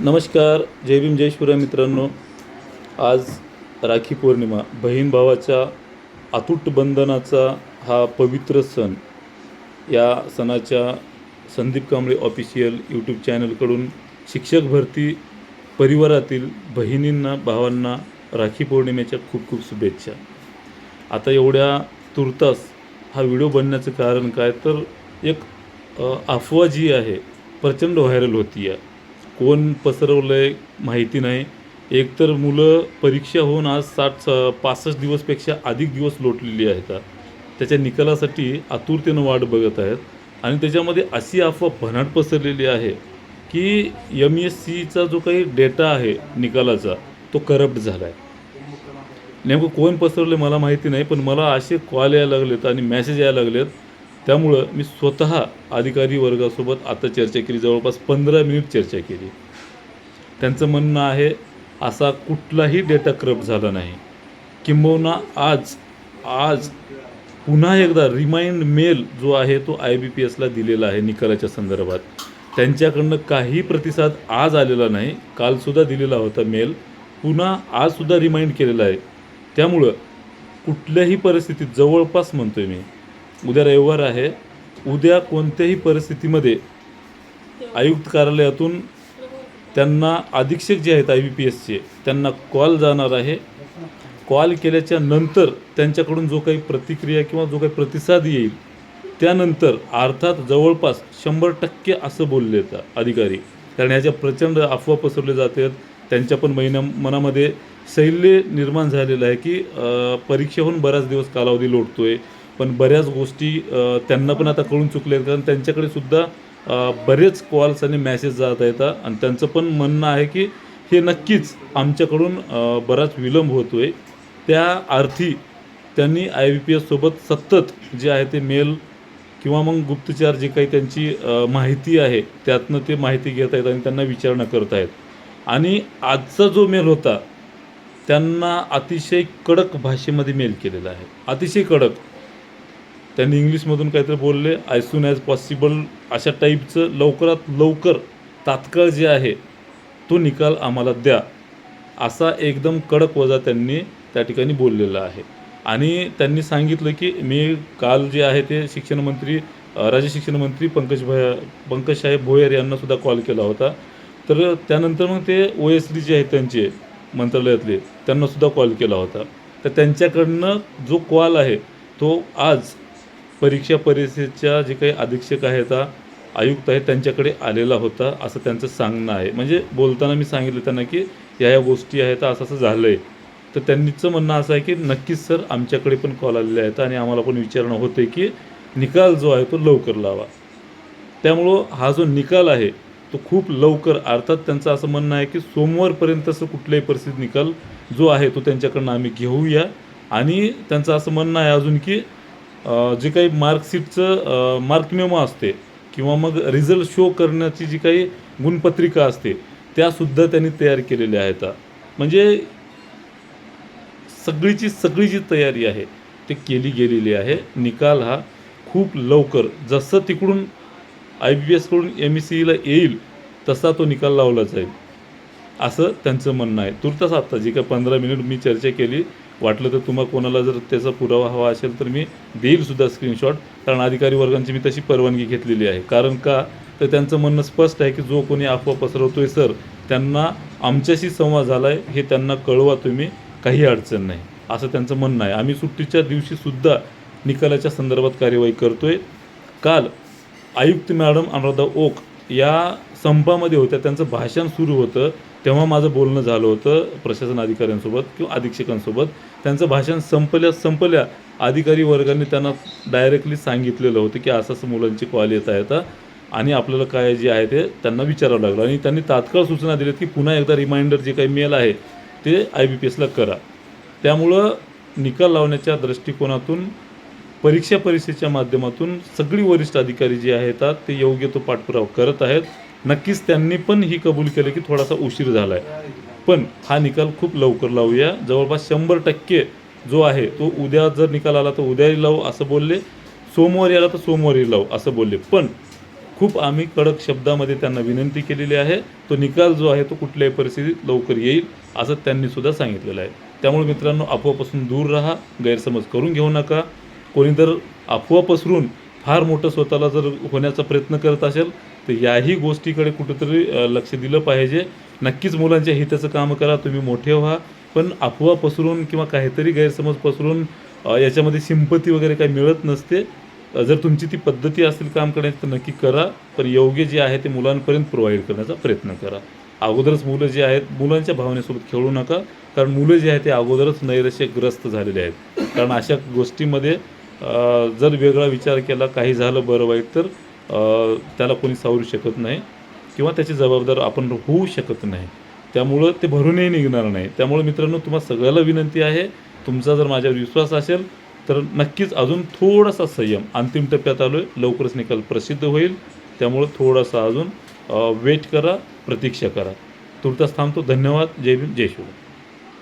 नमस्कार जय भीम जय शिवराय मित्रांनो. आज राखी पौर्णिमा बहीण भावाच्या अतूट बंधनाचा हा पवित्र सण या सणाच्या संदीप कांबळे ऑफिशियल यूट्यूब चॅनलकडून शिक्षक भरती परिवारातील बहिणींना भावांना राखी पौर्णिमेच्या खूप खूप शुभेच्छा. आता एवढ्या तुर्तास हा व्हिडिओ बनण्याचं कारण काय? तर एक अफवा जी आहे प्रचंड व्हायरल होती आहे कोण पसरवलं आहे माहिती नाही. एकतर मुलं परीक्षा होऊन आज साठ स- पासष्ट दिवसपेक्षा अधिक दिवस लोटलेली आहेत. त्याच्या निकालासाठी आतुरतेनं वाट बघत आहेत. आणि त्याच्यामध्ये अशी अफवा भनाट पसरलेली आहे की एम एस सीचा जो काही डेटा आहे निकालाचा तो करप्ट झाला आहे नेमकं कोण पसरले मला माहिती नाही पण मला असे कॉल यायला लागलेत आणि मेसेज यायला लागलेत त्यामुळं मी स्वतः अधिकारी वर्गासोबत आता चर्चा केली जवळपास पंधरा मिनिट चर्चा केली. त्यांचं म्हणणं आहे असा कुठलाही डेटा क्रप झाला नाही. किंबहुना आज आज पुन्हा एकदा रिमाइंड मेल जो आहे तो आय बी पी एसला दिलेला आहे निकालाच्या संदर्भात. त्यांच्याकडनं काही प्रतिसाद आज आलेला नाही कालसुद्धा दिलेला होता मेल पुन्हा आजसुद्धा रिमाइंड केलेला आहे. त्यामुळं कुठल्याही परिस्थितीत जवळपास म्हणतोय मी उद्या रविवार आहे. उद्या कोणत्याही परिस्थितीमध्ये आयुक्त कार्यालयातून त्यांना अधीक्षक जे आहेत आय बी पी एसचे त्यांना कॉल जाणार आहे. कॉल केल्याच्यानंतर त्यांच्याकडून जो काही प्रतिक्रिया किंवा जो काही प्रतिसाद येईल त्यानंतर अर्थात जवळपास शंभर टक्के असं बोलले आहेत अधिकारी. कारण ह्याच्या प्रचंड अफवा पसरले जातात त्यांच्या पण महिन्या मनामध्ये शैल्य निर्माण झालेलं आहे की परीक्षेहून बराच दिवस कालावधी लोटतो आहे पण बऱ्याच गोष्टी त्यांना पण आता कळून चुकले आहेत. कारण त्यांच्याकडे सुद्धा बरेच कॉल्स आणि मॅसेज जात आहेत. आणि त्यांचं पण म्हणणं आहे की हे नक्कीच आमच्याकडून बराच विलंब होतोय. त्या अर्थी त्यांनी आय बी पी एससोबत सतत जे आहे ते मेल किंवा मग गुप्तचार जे काही त्यांची माहिती आहे त्यातनं ते माहिती घेत आहेत आणि त्यांना विचारणा करत आहेत. आणि आजचा जो मेल होता त्यांना अतिशय कडक भाषेमध्ये मेल केलेला आहे. अतिशय कडक. त्यांनी इंग्लिशमधून काहीतरी बोलले ॲज सून ॲज पॉसिबल अशा टाईपचं लवकरात लवकर तात्काळ जे आहे तो निकाल आम्हाला द्या. असा एकदम कडक वजा त्यांनी त्या ठिकाणी बोललेला आहे. आणि त्यांनी सांगितलं की मी काल जे आहे ते शिक्षण मंत्री राज्य शिक्षण मंत्री पंकज भय पंकजसाहेब भोयर यांनासुद्धा कॉल केला होता. तर त्यानंतर मग ते ओ एस डी जे आहेत त्यांचे मंत्रालयातले त्यांनासुद्धा कॉल केला होता. तर त्यांच्याकडनं जो कॉल आहे तो आज परीक्षा परिषदेच्या जे काही अधीक्षक आहेत आयुक्त आहेत त्यांच्याकडे आलेला होता असं त्यांचं सांगणं आहे. म्हणजे बोलताना मी सांगितलं त्यांना की या या गोष्टी आहेत असं असं झालं आहे तर त्यांचं म्हणणं असं आहे की नक्कीच सर आमच्याकडे पण कॉल आलेले आहेत आणि आम्हाला पण विचारणं होते की निकाल जो आहे तो लवकर लावा. त्यामुळं हा जो निकाल आहे तो खूप लवकर अर्थात त्यांचं असं म्हणणं आहे की सोमवारपर्यंत असं कुठल्याही परिस्थितीत निकाल जो आहे तो त्यांच्याकडनं आम्ही घेऊया. आणि त्यांचं असं म्हणणं आहे अजून की जे काही मार्कशीटचं मार्कमेमा असते किंवा मग रिझल्ट शो करण्याची जी काही गुणपत्रिका असते त्यासुद्धा त्यांनी तयार केलेल्या आहेत. म्हणजे सगळीची सगळी जी तयारी आहे ती केली गेलेली आहे. निकाल हा खूप लवकर जसं तिकडून आय बी एसकडून एम ई सीला येईल तसा तो निकाल लावला जाईल. असं त्यांचं म्हणणं आहे. तुर्तास आत्ता जी काय पंधरा मिनिट मी चर्चा केली वाटलं तर तुम्हाला कोणाला जर त्याचा पुरावा हवा असेल तर मी देईल सुद्धा स्क्रीनशॉट कारण अधिकारी वर्गांची मी तशी परवानगी घेतलेली आहे. कारण का? तर त्यांचं म्हणणं स्पष्ट आहे की जो कोणी अफवा पसरवतोय सर त्यांना आमच्याशी संवाद झाला आहे हे त्यांना कळवा तुम्ही. काही अडचण नाही. असं त्यांचं म्हणणं आहे. आम्ही सुट्टीच्या दिवशीसुद्धा निकालाच्या संदर्भात कार्यवाही करतोय. काल आयुक्त मॅडम अनुराधा ओक या संपामध्ये होत्या. त्यांचं भाषण सुरू होतं. तेव्हा माझं बोलणं झालं होतं प्रशासन अधिकाऱ्यांसोबत किंवा अधीक्षकांसोबत. त्यांचं भाषण संपल्या संपल्या अधिकारी वर्गाने त्यांना डायरेक्टली सांगितलेलं होतं की असं असं मुलांचे कॉल येत आहेत आणि आपल्याला काय जे आहे ते त्यांना विचारावं लागलं. आणि त्यांनी तात्काळ सूचना दिल्यात की पुन्हा एकदा रिमाइंडर जे काही मेल आहे ते आय बी पी एसला करा. त्यामुळं निकाल लावण्याच्या दृष्टिकोनातून परीक्षा परीक्षेच्या माध्यमातून सगळी वरिष्ठ अधिकारी जे आहेत ते योग्य तो पाठपुरावा करत आहेत. नक्कीच त्यांनी पण ही कबूल केलं की थोडासा उशीर झाला आहे पण हा निकाल खूप लवकर लावूया. जवळपास शंभर टक्के जो आहे तो उद्या जर निकाल आला तर उद्याही लावू असं बोलले. सोमवारी आला तर सोमवारी लावू असं बोलले. पण खूप आम्ही कडक शब्दामध्ये त्यांना विनंती केलेली आहे. तो निकाल जो आहे तो कुठल्याही परिस्थितीत लवकर येईल असं त्यांनी सुद्धा सांगितलेलं आहे. त्यामुळे मित्रांनो अफवापासून दूर राहा. गैरसमज करून घेऊ नका. कोणी जर अफवा पसरून फार मोठं स्वतःला जर होण्याचा प्रयत्न करत असेल तर याही गोष्टीकडे कुठेतरी लक्ष दिलं पाहिजे. नक्कीच मुलांच्या हिताचं काम करा तुम्ही मोठे व्हा. पण अफवा पसरून किंवा काहीतरी गैरसमज पसरून याच्यामध्ये सिंपती वगैरे काही मिळत नसते. जर तुमची ती पद्धती असेल काम करण्याची तर नक्की करा. पण योग्य जे आहे ते मुलांपर्यंत प्रोव्हाइड करण्याचा प्रयत्न करा. अगोदरच मुलं जे आहेत मुलांच्या भावनेसोबत खेळू नका. कारण मुलं जे आहेत ते अगोदरच नैराश्यग्रस्त झालेले आहेत. कारण अशा गोष्टीमध्ये जर वेगळा विचार केला काही झालं बरं वाईट तर त्याला कोणी सावरू शकत नाही. किंवा त्याची जबाबदार आपण होऊ शकत नाही. त्यामुळं ते भरूनही निघणार नाही. त्यामुळे मित्रांनो तुम्हाला सगळ्याला विनंती आहे तुमचा जर माझ्यावर विश्वास असेल तर नक्कीच अजून थोडासा संयम अंतिम टप्प्यात आलो आहे लवकरच निकाल प्रसिद्ध होईल. त्यामुळं थोडासा अजून वेट करा प्रतीक्षा करा. तुर्तास थांबतो. धन्यवाद. जय भीम. जय शिव